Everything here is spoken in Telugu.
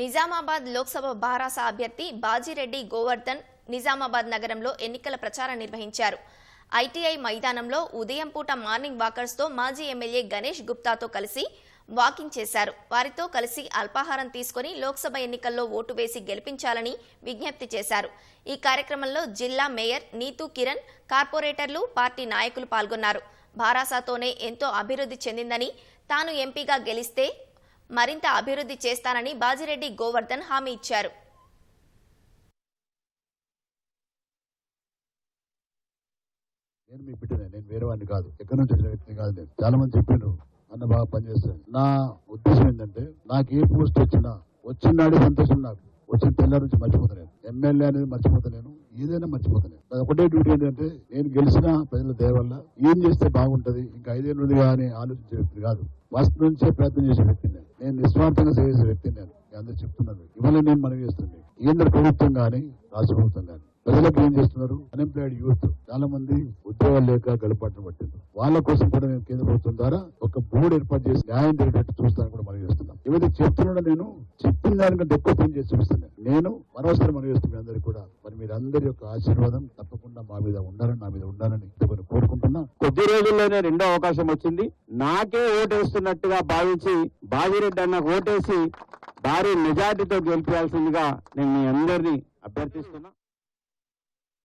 నిజామాబాద్ లోక్సభ బారాస అభ్యర్థి బాజిరెడ్డి గోవర్ధన్ నిజామాబాద్ నగరంలో ఎన్నికల ప్రచారం నిర్వహించారు. ఐటీఐ మైదానంలో ఉదయం పూట మార్నింగ్ వాకర్స్తో మాజీ ఎమ్మెల్యే గణేష్ గుప్తాతో కలిసి వాకింగ్ చేశారు. వారితో కలిసి అల్పాహారం తీసుకుని లోక్సభ ఎన్నికల్లో ఓటు వేసి గెలిపించాలని విజ్ఞప్తి చేశారు. ఈ కార్యక్రమంలో జిల్లా మేయర్ నీతూ కిరణ్ కార్పొరేటర్లు పార్టీ నాయకులు పాల్గొన్నారు. బారాసాతోనే ఎంతో అభివృద్ధి చెందిందని తాను ఎంపీగా గెలిస్తే మరింత అభివృద్ధి చేస్తానని బాజిరెడ్డి గోవర్ధన్ హామీ ఇచ్చారు. నేను మీ బిడ్డనే నేను వేరే వాడిని కాదు. ఎక్కడి నుంచి వచ్చిన వ్యక్తిని కాదు నేను. చాలా మంది చెప్పిండ్రు అన్న బాగా పనిచేస్తాను నా ఉద్దేశం ఏంటంటే నాకు ఏ పోస్ట్ వచ్చినా వచ్చినాడే సంతోషం నాకు. వచ్చిన తెల్లారి నుంచి మర్చిపోతాను ఎమ్మెల్యే అనేది మర్చిపోతాను ఏదైనా మర్చిపోతలేదు. అది ఒకటే డ్యూటీ ఏంటంటే నేను గెలిచిన ప్రజల దయ వల్ల ఏం చేస్తే బాగుంటది ఇంకా ఐదేళ్ళు ఉందిగా అని ఆలోచించే వ్యక్తి కాదు. ఫస్ట్ నుంచే ప్రయత్నం చేసే వ్యక్తి నేను. నేను నిస్వార్థంగా సేవ చేసే వ్యక్తి నేను. అందరూ చెప్తున్నారు. ఇవాళ నేను మనవి చేస్తుంది కేంద్ర ప్రభుత్వం కానీ రాష్ట్ర ప్రభుత్వం కానీ ప్రజలకు ఏం చేస్తున్నారు? అన్ఎంప్లాయిడ్ యూత్ చాలా మంది ఉద్యోగాలు లేక గడుపాటను పట్టింది వాళ్ళ కోసం కూడా నేను కేంద్ర ప్రభుత్వం ద్వారా ఒక బోర్డు ఏర్పాటు చేసి న్యాయం జరిగేటట్టు చూస్తాను కూడా మనం చేస్తున్నాం. ఏమైతే చెప్తున్నాడో నేను చెప్పిన దానికంటే ఎక్కువ పని చేసి చూపిస్తున్నాను నేను మరోసారి మనం చేస్తున్నాను అందరికీ కూడా మరి మీరందరి యొక్క ఆశీర్వాదం తప్పకుండా మా మీద ఉండాలని నా మీద ఉండాలని కోరుకుంటున్నా. కొద్ది రోజుల్లోనే రెండో అవకాశం వచ్చింది. నాకే ఓటేస్తున్నట్టుగా భావించి బాజిరెడ్డి అన్న ఓటేసి భారీ మెజార్టీతో గెలిపించాల్సిందిగా నేను మీ అందరినీ అభ్యర్థిస్తున్నా.